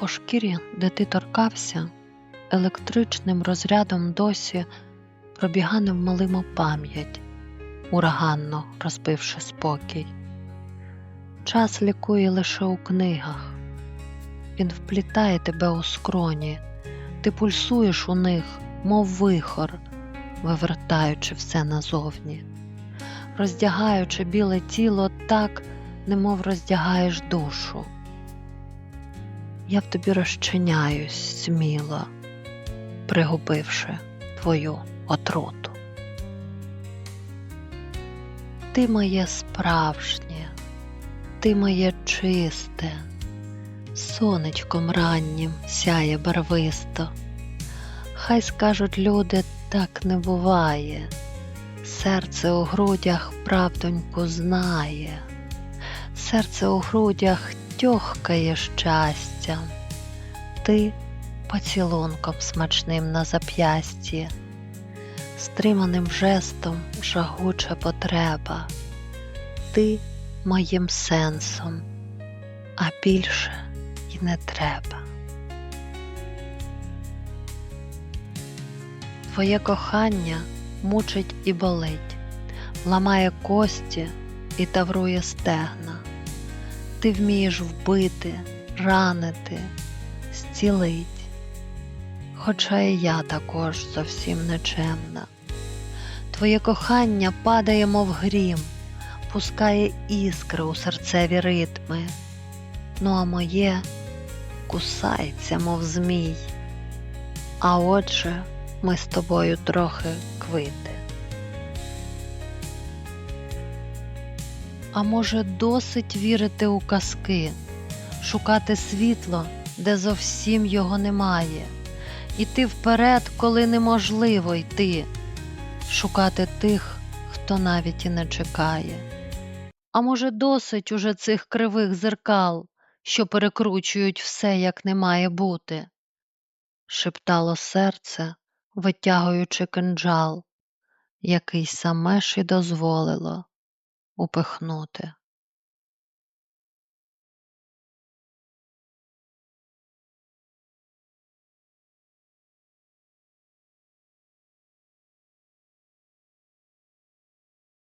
По шкірі, де ти торкався, електричним розрядом досі пробіга невмолимо пам'ять, ураганно розбивши спокій. Час лікує лише у книгах. Він вплітає тебе у скроні, ти пульсуєш у них, мов вихор, вивертаючи все назовні, роздягаючи біле тіло так, немов роздягаєш душу. Я в тобі розчиняюсь сміло, пригубивши твою отруту. Ти моє справжнє, ти моє чисте, сонечком раннім сяє барвисто. Хай скажуть люди, так не буває, серце у грудях правдоньку знає, серце у грудях тьохкає щастям, ти поцілунком смачним на зап'ясті, стриманим жестом жагуча потреба, ти моїм сенсом, а більше й не треба. Твоє кохання мучить і болить, ламає кості і таврує стегна. Ти вмієш вбити, ранити, зцілить, хоча і я також зовсім нечемна. Твоє кохання падає, мов грім, пускає іскри у серцеві ритми, ну а моє кусається, мов змій. А отже, ми з тобою трохи квити. А може, досить вірити у казки, шукати світло, де зовсім його немає, іти вперед, коли неможливо йти, шукати тих, хто навіть і не чекає. А може, досить уже цих кривих зеркал, що перекручують все, як не має бути, шептало серце, витягуючи кинджал, який саме ж і дозволило упихнути